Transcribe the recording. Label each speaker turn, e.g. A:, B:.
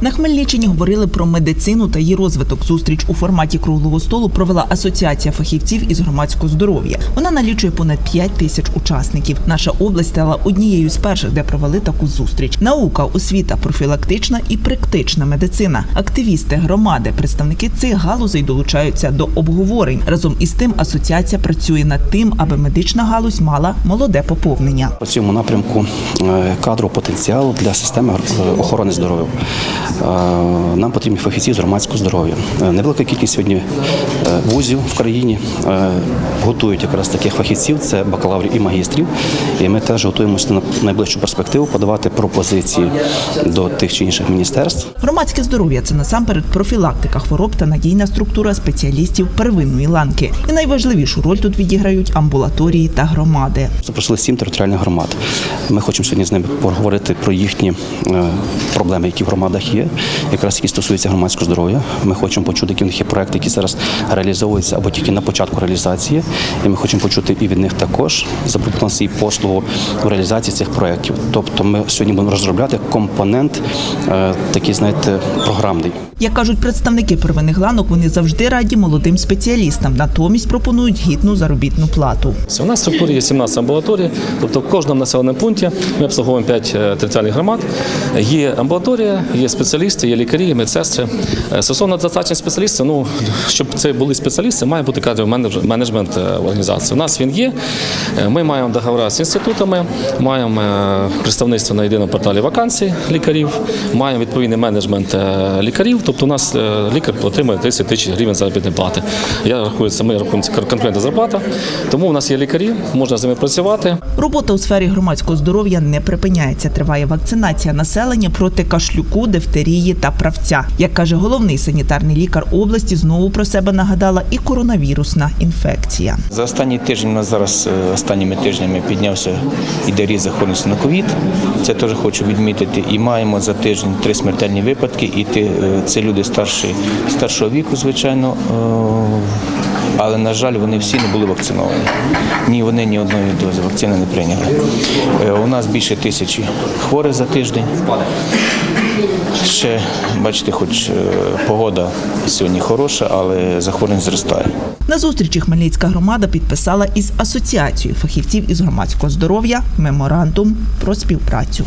A: На Хмельниччині говорили про медицину та її розвиток. Зустріч у форматі круглого столу провела асоціація фахівців із громадського здоров'я. Вона налічує понад 5 тисяч учасників. Наша область стала однією з перших, де провели таку зустріч. Наука, освіта, профілактична і практична медицина. Активісти, громади, представники цих галузей долучаються до обговорень. Разом із тим, асоціація працює над тим, аби медична галузь мала молоде поповнення.
B: По цьому напрямку е, кадрового потенціалу для системи е, охорони здоров'я. Нам потрібні фахівці з громадського здоров'я. Е, Невелика кількість сьогодні е, вузів в країні е, готують якраз таких фахівців, це бакалаврів і магістрів. І ми теж готуємося на найближчу перспективу подавати пропозиції до тих чи інших міністерств.
A: Громадське здоров'я це насамперед профілактика хвороб та надійна структура спеціалістів первинної ланки. І найважливішу роль тут відіграють амбулаторії та громади.
B: Запросили сім територіальних громад. Ми хочемо сьогодні з ними поговорити про їхні проблеми, які в громадах є, якраз які стосуються громадського здоров'я. Ми хочемо почути, які в них є проекти, які зараз реалізовуються або тільки на початку реалізації. І ми хочемо почути і від них також запропонувати свій послугу в реалізації цих проєктів. Тобто ми сьогодні будемо розробляти компонент, е, такий, знаєте, програмний.
A: Як кажуть представники первинних ланок, вони завжди раді молодим спеціалістам, натомість пропонують гідну заробітну плату.
C: У нас в структурі є 17 амбулаторій, тобто в кожному населеному пункті ми обслуговуємо 5 територіальних громад. Є амбулаторія, є спеціалісти, є лікарі, медсестри. Е, Стосовно достатньо спеціалістів, ну щоб це були спеціалісти, має бути кадровий менеджмент е, організації. У нас він є. Е, Ми маємо договори з інститутами, маємо представництво на єдиному порталі вакансій лікарів, маємо відповідний менеджмент лікарів. Тобто у нас лікар отримує 30 тисяч гривень заробітної плати. Я рахую, це ми рахуємо конкретна зарплата. Тому у нас є лікарі, можна з ними працювати.
A: Робота у сфері громадського здоров'я не припиняється. Триває вакцинація населення проти кашлюку, дифтерії та правця. Як каже головний санітарний лікар області, знову про себе нагадала і коронавірусна інфекція.
D: За останній тиждень у зараз е, останніми тижнями піднявся іде ріст захворюваності на ковід. Це теж хочу відмітити. І маємо за тиждень три смертельні випадки. І ти, е, це люди старші, старшого віку, звичайно. Але, на жаль, вони всі не були вакциновані. Ні вони ні одної дози вакцини не прийняли. Е, У нас більше тисячі хворих за тиждень. Ще, бачите, хоч е, погода сьогодні хороша, але захворюваність зростає.
A: На зустрічі Хмельницька громада підписала із асоціацією фахівців із громадського здоров'я меморандум про співпрацю.